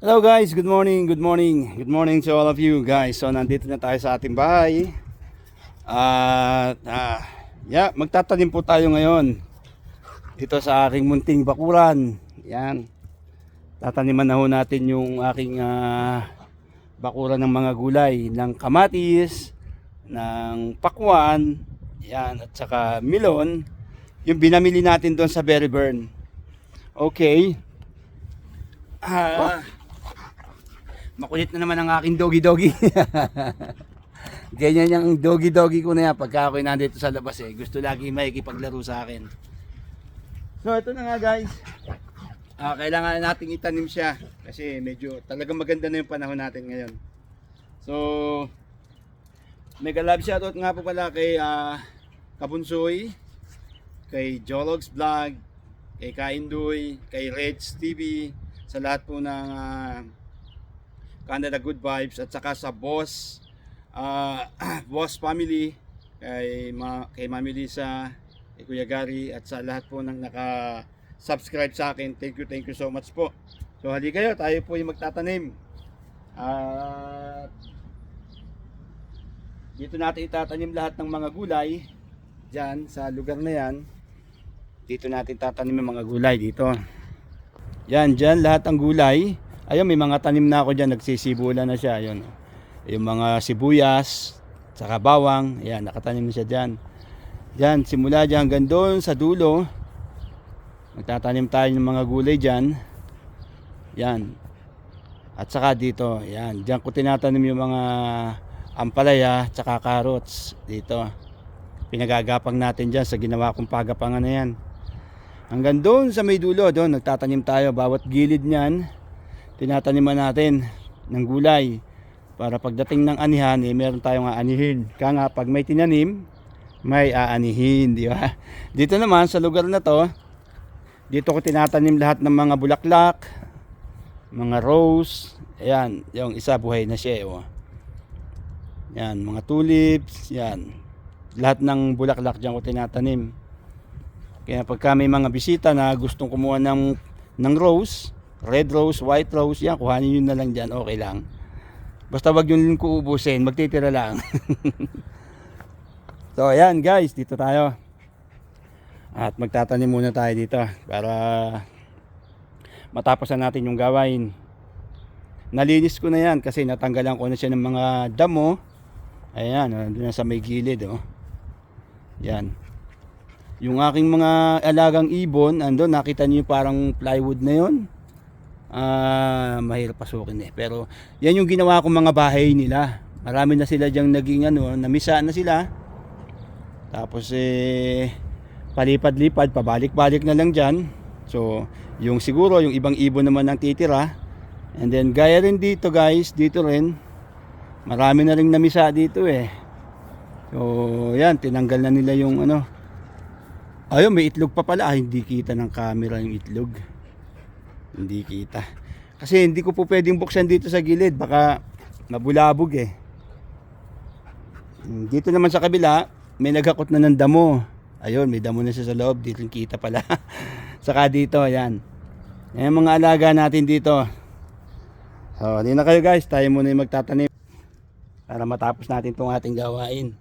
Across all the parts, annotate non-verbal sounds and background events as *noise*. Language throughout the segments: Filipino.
Hello guys, good morning, good morning. Good morning to all of you guys. So nandito na tayo sa ating bahay. At ah, yeah, magtatanim po tayo ngayon. Dito sa aking munting bakuran. Yan. Tataniman na ho natin yung aking ah, bakuran ng mga gulay, ng kamatis, ng pakwan, yan, at saka milon. Yung binamili natin doon sa Berry Burn. Okay. Ah, Makulit na naman ang aking doggy-doggy. *laughs* Ganyan yung doggy-doggy ko na yan pagka ako'y nandito sa labas eh. Gusto lagi makikipaglaro sa akin. So ito na nga guys. Ah, kailangan nating itanim siya kasi medyo talagang maganda na yung panahon natin ngayon. So mega love shoutout nga po pala kay ah, Kabunsoy, kay Jologs Vlog, kay Kaindoy, kay Reds TV, sa lahat po ng ah, Canada Good Vibes at saka sa boss ah, *clears throat* boss family kay ma kay Mami Lisa, kay Kuya Gary at sa lahat po ng naka subscribe sa akin. Thank you, thank you so much po. So hali kayo, tayo po yung magtatanim. At dito natin itatanim lahat ng mga gulay diyan sa lugar na yan. Dito natin tatanim yung mga gulay dito. Yan, dyan lahat ng gulay. Ayun, may mga tanim na ako dyan, nagsisibula na siya. Ayun. Yung mga sibuyas, saka bawang, yan, nakatanim na siya dyan. Dyan, simula dyan hanggang doon sa dulo. Magtatanim tayo ng mga gulay dyan. Yan. At saka dito, yan. Dyan ko tinatanim yung mga ampalaya, tsaka carrots dito. Pinagagapang natin dyan sa ginawa kong pagapangan na yan. Hanggang doon sa may dulo, doon nagtatanim tayo. Bawat gilid niyan, tinataniman natin ng gulay. Para pagdating ng anihan, eh, meron tayong aanihin. Kaya nga, pag may tinanim, may aanihin, di ba? *laughs* Dito naman, sa lugar na to, dito ko tinatanim lahat ng mga bulaklak, mga rose, ayan, yung isa buhay na siya, eh, oh. Yan, mga tulips, yan. Lahat ng bulaklak diyan ko tinatanim. Kaya pagka may mga bisita na gustong kumuha ng, ng rose, red rose, white rose, yan, kuhanin nyo na lang dyan, okay lang. Basta wag yun ko ubusin, magtitira lang. *laughs* so ayan guys, dito tayo. At magtatanim muna tayo dito para matapos na natin yung gawain. Nalinis ko na yan kasi natanggalan ko na siya ng mga damo. Ayan, nandun na sa may gilid oh. Yan. Yung aking mga alagang ibon, ando nakita niyo parang plywood na yon. Ah, mahirap pasukin eh. Pero yan yung ginawa kong mga bahay nila. Marami na sila diyang naging ano, namisa na sila. Tapos eh palipad-lipad, pabalik-balik na lang diyan. So, yung siguro yung ibang ibon naman ang titira. And then gaya rin dito guys, dito rin. Marami na ring namisa dito eh. So, yan, tinanggal na nila yung ano. Ayun, may itlog pa pala. Ah, hindi kita ng camera yung itlog. Hindi kita. Kasi hindi ko po pwedeng buksan dito sa gilid. Baka mabulabog eh. Hmm, Dito naman sa kabila, may naghakot na ng damo. Ayun, may damo na siya sa loob. Dito kita pala. *laughs* Saka dito, ayan. Ayan mga alaga natin dito. So, hindi na kayo guys. Tayo muna yung magtatanim. Para matapos natin itong ating gawain.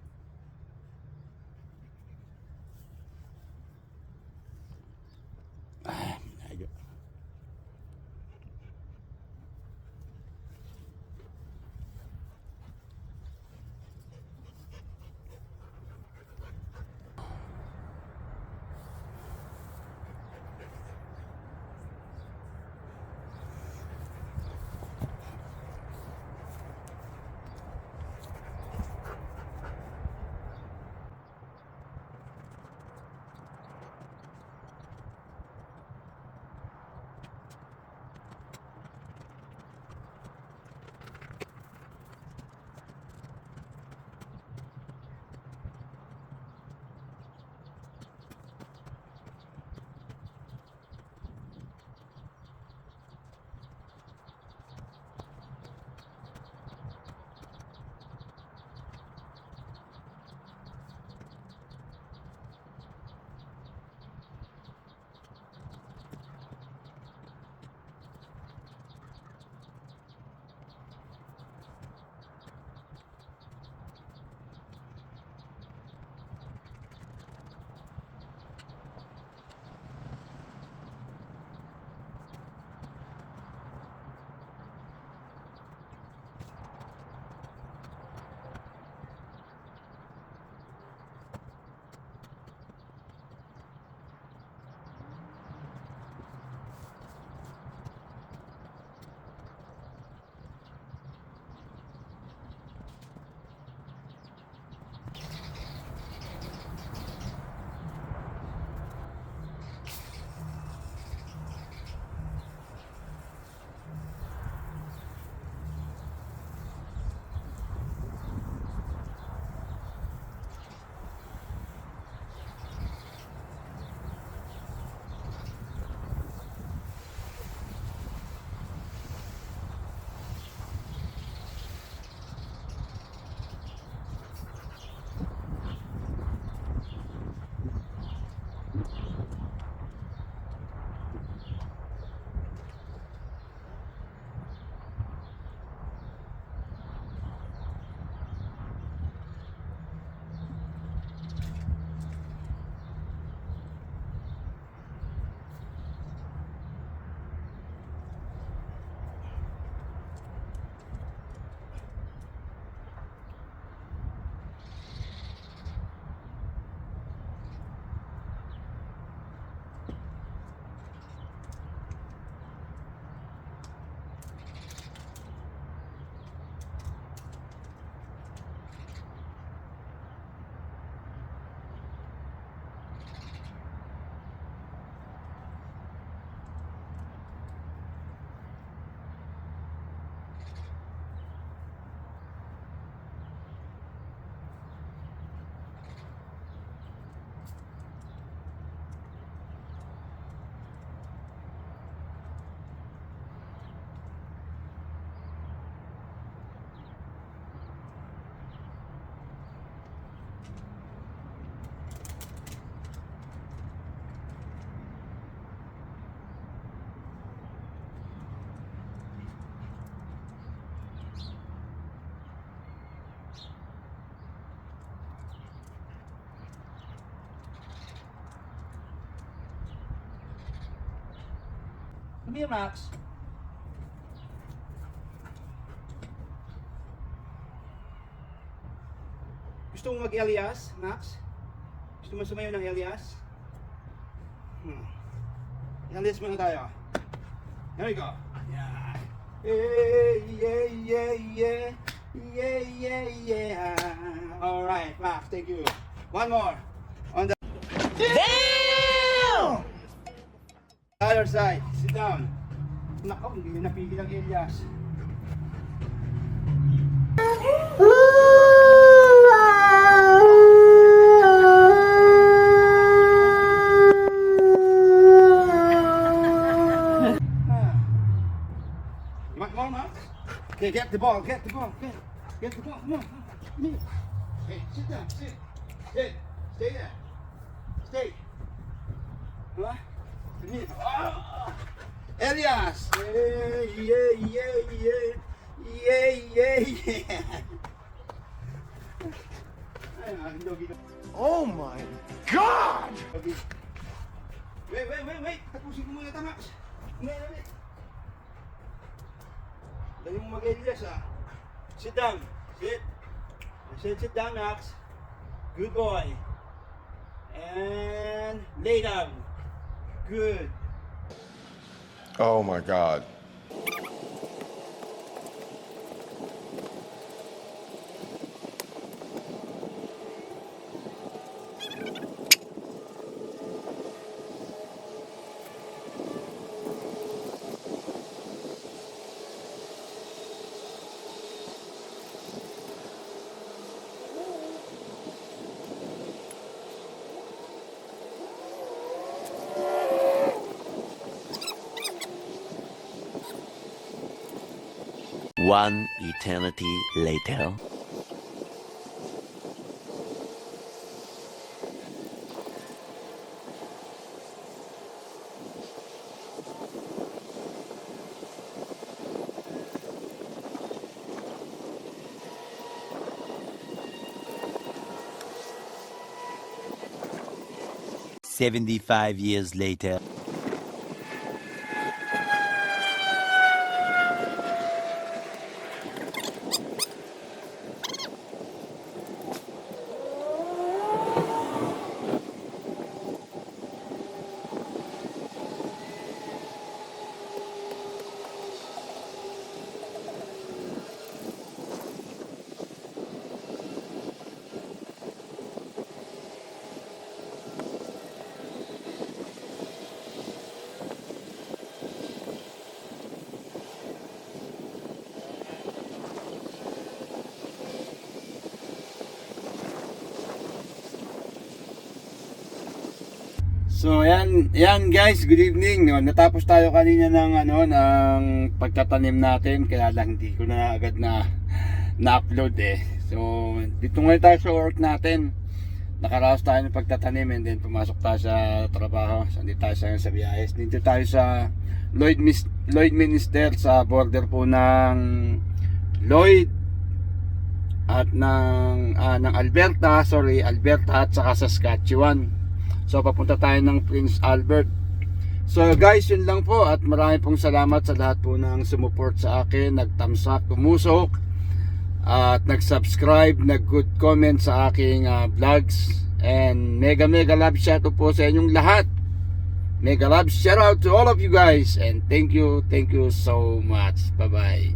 Come here, Max. Gusto mo mag-Elias, Max? Gusto mo sumayo ng Elias? Hmm. Elias muna tayo. Here we go. Yeah. Yeah, yeah, yeah, yeah. Yeah, yeah, yeah. All right, Max, thank you. One more. On the Damn! Other side, sit down. Nako, hindi na napigil ang Elias. Ah. You want more, Max? Okay, get the ball, get the ball, get, get the ball, come on, come on. Hey, sit down, sit, sit, stay there, stay. Huh? Come here. Ah! Elias! Yeah, yeah, yeah, yeah, yeah, yeah. Oh my god! Wait, wait, wait, wait. Tapusin ko muna Max. Hindi, hindi. Dali mo mag-Elias, ah. Sit down. Sit. Said sit down, Max. Good boy. And lay down. Good. Oh my god. One eternity later. Seventy-five years later. So ayan, ayan guys, good evening. No, natapos tayo kanina ng ano ng pagtatanim natin kaya lang hindi ko na agad na na-upload eh. So dito ngayon tayo sa work natin. Nakaraos tayo ng pagtatanim and then pumasok tayo sa trabaho. So hindi tayo sa sa biyayes. Dito tayo sa Lloyd Mis Lloyd Minister sa border po ng Lloyd at ng ah, ng Alberta, sorry, Alberta at saka Saskatchewan. So papunta tayo ng Prince Albert. So guys, yun lang po at marami pong salamat sa lahat po ng sumuport sa akin, nagtamsak, tumusok at nag-subscribe, nag-good comment sa aking ah, vlogs and mega mega love shout out po sa inyong lahat. Mega love shout out to all of you guys and thank you, thank you so much. Bye-bye.